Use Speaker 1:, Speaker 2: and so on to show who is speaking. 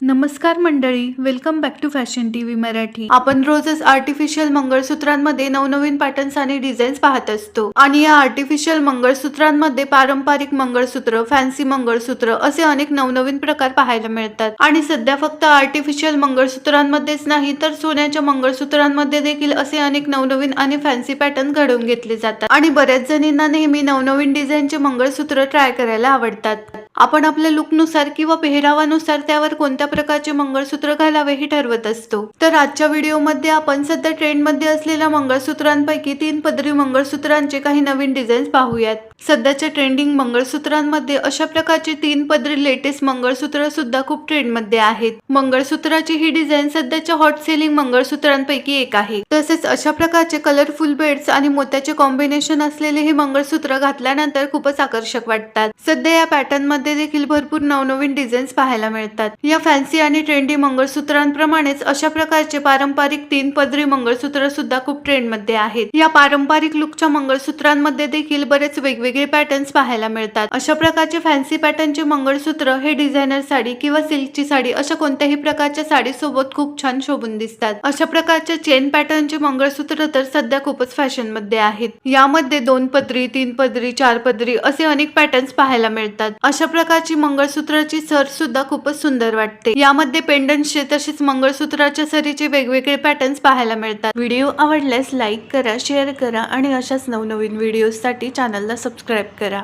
Speaker 1: नमस्कार मंडळी welcome back to fashion T V Marathi. आपण रोजच आर्टिफिशियल मंगळसूत्रांमध्ये नवनवीन पॅटर्न्स आणि डिझाईन्स पाहत असतो. आणि या आर्टिफिशियल मंगळसूत्रांमध्ये पारंपरिक मंगळसूत्र फॅन्सी मंगळसूत्र असे अनेक नवनवीन प्रकार पाहायला मिळतात. आणि सध्या फक्त आर्टिफिशियल मंगळसूत्रांमध्येच नाही तर सोन्याच्या मंगळसूत्रांमध्ये देखील असे अनेक नवनवीन आणि फॅन्सी पॅटर्न घडवून घेतले जातात. आणि बऱ्याच जणींना नेहमी नवनवीन डिझाईनचे मंगळसूत्र ट्राय करायला आवडतात. आपण आपल्या लुकनुसार किंवा पेहरावानुसार त्यावर कोणत्या प्रकारचे मंगळसूत्र घालावे हे ठरवत असतो. तर आजच्या व्हिडिओमध्ये आपण सध्या ट्रेंडमध्ये असलेल्या मंगळसूत्रांपैकी तीन पदरी मंगळसूत्रांचे काही नवीन डिझाईन्स पाहूयात. सध्याच्या ट्रेंडिंग मंगळसूत्रांमध्ये अशा प्रकारचे तीन पदरी लेटेस्ट मंगळसूत्र सुद्धा खूप ट्रेंडमध्ये आहेत. मंगळसूत्राची ही डिझाईन सध्याच्या हॉट सेलिंग मंगळसूत्रांपैकी एक आहे. तसेच अशा प्रकारचे कलरफुल बेड्स आणि मोत्याचे कॉम्बिनेशन असलेले हे मंगळसूत्र घातल्यानंतर खूपच आकर्षक वाटतात. सध्या या पॅटर्न मध्ये देखील भरपूर नवनवीन डिझाईन्स पाहायला मिळतात. या फॅन्सी आणि ट्रेंडी मंगळसूत्रांप्रमाणेच अशा प्रकारचे पारंपरिक तीन पदरी मंगळसूत्र सुद्धा खूप ट्रेंडमध्ये आहेत. या पारंपरिक लुकच्या मंगळसूत्रांमध्ये देखील बरेच वेगवेगळे पॅटर्न्स पाहायला मिळतात. अशा प्रकारचे फॅन्सी पॅटर्नचे मंगळसूत्र हे डिझायनर साडी किंवा सिल्कची साडी अशा कोणत्याही प्रकारच्या साडी सोबत खूप छान शोभून दिसतात. अशा प्रकारच्या चेन पॅटर्नचे मंगळसूत्र तर सध्या खूपच फॅशनमध्ये आहेत. यामध्ये दोन पदरी तीन पदरी चार पदरी असे अनेक पॅटर्न्स पाहायला मिळतात. अशा प्रकारची मंगळसूत्राची सर सुद्धा खूपच सुंदर वाटते. यामध्ये पेंडन्सचे तसेच मंगळसूत्राच्या सरीचे वेगवेगळे पॅटर्न्स पाहायला मिळतात. व्हिडिओ आवडल्यास लाईक करा शेअर करा आणि अशाच नवनवीन व्हिडिओसाठी चॅनलला सबस्क्राईब करा.